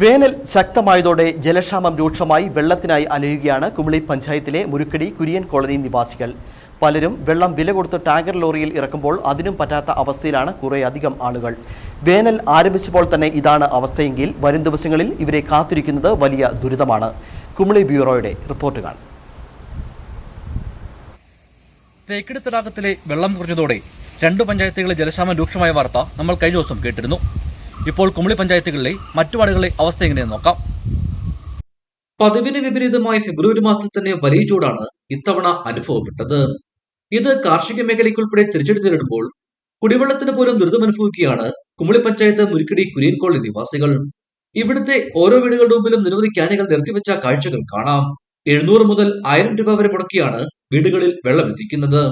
വേനൽ ശക്തമായതോടെ ജലക്ഷാമം രൂക്ഷമായി വെള്ളത്തിനായി അലയുകയാണ് കുമിളി പഞ്ചായത്തിലെ മുരുക്കടി കുര്യൻ കോളനി നിവാസികൾ. പലരും വെള്ളം വില കൊടുത്ത് ടാങ്കർ ലോറിയിൽ ഇറക്കുമ്പോൾ അതിനും പറ്റാത്ത അവസ്ഥയിലാണ് കുറേയധികം ആളുകൾ. വേനൽ ആരംഭിച്ചപ്പോൾ തന്നെ ഇതാണ് അവസ്ഥയെങ്കിൽ വരും ദിവസങ്ങളിൽ ഇവരെ കാത്തിരിക്കുന്നത് വലിയ ദുരിതമാണ്. കുമിളി ബ്യൂറോയുടെ റിപ്പോർട്ട് കാണും തേക്കിടി തടാകത്തിലെ വെള്ളം കുറഞ്ഞതോടെ രണ്ട് പഞ്ചായത്തുകളിലെ ജലക്ഷാമം രൂക്ഷമായ വാർത്ത നമ്മൾ കഴിഞ്ഞ ദിവസം കേട്ടിരുന്നു. ഇപ്പോൾ കുമളി പഞ്ചായത്തുകളിലെ മറ്റു വാർഡുകളിലെ അവസ്ഥ എങ്ങനെയെന്ന് നോക്കാം. പതിവിന് വിപരീതമായി ഫെബ്രുവരി മാസത്തിൽ തന്നെ വലിയ ചൂടാണ് ഇത്തവണ അനുഭവപ്പെട്ടത്. ഇത് കാർഷിക മേഖലയ്ക്കുൾപ്പെടെ തിരിച്ചടി നേരിടുമ്പോൾ കുടിവെള്ളത്തിന് പോലും ദുരിതമനുഭവിക്കുകയാണ് കുമളി പഞ്ചായത്ത് മുരിക്കടി കുര്യൻ കോളനി നിവാസികൾ. ഇവിടുത്തെ ഓരോ വീടുകളുടെ മുമ്പിലും നിരവധി ക്യാനുകൾ നിർത്തിവെച്ച കാഴ്ചകൾ കാണാം. എഴുന്നൂറ് മുതൽ ആയിരം രൂപ വരെ മുടക്കിയാണ് വീടുകളിൽ വെള്ളം എത്തിക്കുന്നത്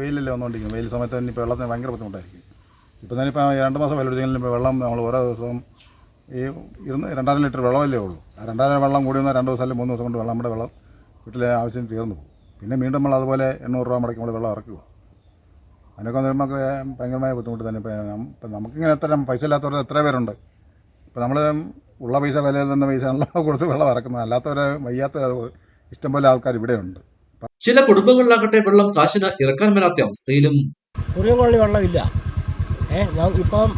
വെയിലല്ലേ വന്നുകൊണ്ടിരിക്കുന്നത് വെയിൽ സമയത്ത് വെള്ളത്തിന് ഭയങ്കര ബുദ്ധിമുട്ടായിരിക്കും. ഇപ്പം തന്നെ ഇപ്പോൾ രണ്ട് മാസം വെള്ളമെടുത്തെങ്കിലും ഇപ്പോൾ വെള്ളം നമ്മൾ ഓരോ ദിവസവും ഈ ഇരുന്ന് രണ്ടായിരം ലിറ്റർ വെള്ളമല്ലേ ഉള്ളൂ. ആ രണ്ടായിരം വെള്ളം കൂടി വന്നാൽ രണ്ട് ദിവസം അല്ലെങ്കിൽ മൂന്ന് ദിവസം കൊണ്ട് വെള്ളം നമ്മുടെ വെള്ളം വീട്ടിലെ ആവശ്യം തീർന്നു പോകും. പിന്നെ വീണ്ടും നമ്മൾ അതുപോലെ എണ്ണൂറ് രൂപ മുടക്കി നമ്മൾ വെള്ളം ഇറക്കുക. അതിനൊക്കെ നമുക്ക് ഭയങ്കരമായ ബുദ്ധിമുട്ട് തന്നെ. ഇപ്പം ഇപ്പം നമുക്കിങ്ങനെ എത്ര പൈസ ഇല്ലാത്തവർ എത്ര പേരുണ്ട്. ഇപ്പം നമ്മൾ ഉള്ള പൈസ വിലയിൽ നിന്ന് പൈസ നല്ല കൊടുത്ത് വെള്ളം ഇറക്കുന്നത് അല്ലാത്തവരെ വയ്യാത്ത ഇഷ്ടംപോലെ ആൾക്കാർ ഇവിടെയുണ്ട് ചില കുടുംബങ്ങളിലാകട്ടെ വെള്ളം കാശിന് ഇറക്കാൻ മേലാത്ത അവസ്ഥയിലും കുറേ കൊള്ളി വെള്ളമില്ല. ഞാൻ ഇപ്പം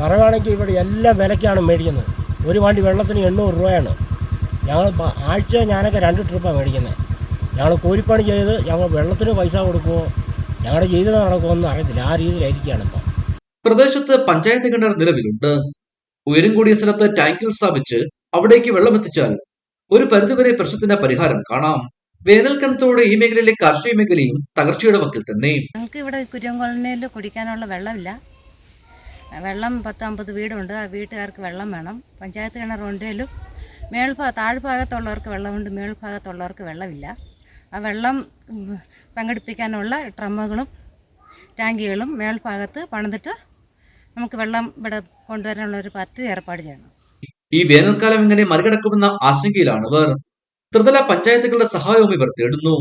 പറയുകയാണെങ്കിൽ ഇവിടെ എല്ലാം വിലയ്ക്കാണ് മേടിക്കുന്നത്. ഒരു വണ്ടി വെള്ളത്തിന് എണ്ണൂറ് രൂപയാണ്. ഞങ്ങൾ ആഴ്ച ഞാനൊക്കെ രണ്ട് ട്രിപ്പാണ് മേടിക്കുന്നത്. ഞങ്ങൾ കൂലിപ്പണി ചെയ്ത് ഞങ്ങൾ വെള്ളത്തിന് പൈസ കൊടുക്കുമോ ഞങ്ങളുടെ ജീവിതം നടക്കുമോ അറിയത്തില്ല. ആ രീതിയിലായിരിക്കുകയാണ് ഇപ്പം. പ്രദേശത്ത് പഞ്ചായത്ത് കിണർ നിലവിലുണ്ട്. ഉയരം കൂടിയ സ്ഥലത്ത് ടാങ്കുകൾ സ്ഥാപിച്ച് അവിടേക്ക് വെള്ളം എത്തിച്ചാൽ ഒരു പരിധിവരെ പ്രശ്നത്തിന് പരിഹാരം കാണാം. വേനൽക്കണത്തോടെ ഈ മേഖലയിലെ കാർഷിക മേഖലയും തകർച്ചയുടെ വക്കിൽ തന്നെ. ഞങ്ങൾക്ക് ഇവിടെ കുര്യംകൊളനയിൽ കുടിക്കാനുള്ള വെള്ളമില്ല. വെള്ളം പത്ത് അമ്പത് വീടുണ്ട്. ആ വീട്ടുകാർക്ക് വെള്ളം വേണം. പഞ്ചായത്ത് കിണറുണ്ടെങ്കിലും മേൽഭാ താഴ്ഭാഗത്തുള്ളവർക്ക് വെള്ളമുണ്ട്. മേൽഭാഗത്തുള്ളവർക്ക് വെള്ളമില്ല. ആ വെള്ളം സംഘടിപ്പിക്കാനുള്ള ഡ്രമ്മുകളും ടാങ്കികളും മേൽഭാഗത്ത് പണിതിട്ട് നമുക്ക് വെള്ളം ഇവിടെ കൊണ്ടുവരാനുള്ള ഒരു പദ്ധതി ഏർപ്പാട് ചെയ്യണം. ഈ വേനൽക്കാലം ഇങ്ങനെ മറികടക്കുമെന്ന ആശങ്കയിലാണ്. ഇവർ ത്രിതല പഞ്ചായത്തുകളുടെ സഹായവും ഇവർ തേടുന്നു.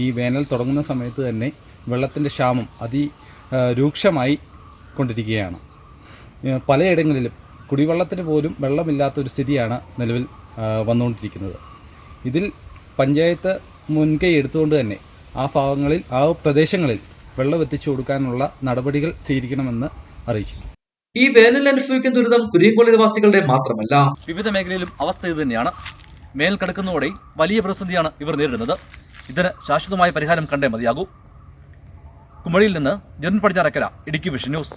ഈ വേനൽ തുടങ്ങുന്ന സമയത്ത് തന്നെ വെള്ളത്തിന്റെ ക്ഷാമം അതി രൂക്ഷമായി കൊണ്ടിരിക്കുകയാണ്. പലയിടങ്ങളിലും കുടിവെള്ളത്തിന് പോലും വെള്ളമില്ലാത്ത ഒരു സ്ഥിതിയാണ് നിലവിൽ വന്നുകൊണ്ടിരിക്കുന്നത്. ഇതിൽ പഞ്ചായത്ത് മുൻകൈ എടുത്തുകൊണ്ട് തന്നെ ആ ഭാഗങ്ങളിൽ ആ പ്രദേശങ്ങളിൽ വെള്ളം എത്തിച്ചു കൊടുക്കാനുള്ള നടപടികൾ സ്വീകരിക്കണമെന്ന് അറിയിച്ചു. ഈ വേനൽ അനുഭവിക്കുന്ന ദുരിതം കുരിയൻകോളി നിവാസികളുടെ മാത്രമല്ല. വിവിധ മേഖലയിലും അവസ്ഥ ഇത് തന്നെയാണ്. മേൽ കടക്കുന്നതോടെ വലിയ പ്രതിസന്ധിയാണ് ഇവർ നേരിടുന്നത്. ഇതിന് ശാശ്വതമായ പരിഹാരം കണ്ടേ മതിയാകൂ. കുമളിയിൽ നിന്ന് Janan Padinjarakkara Idukki vision news.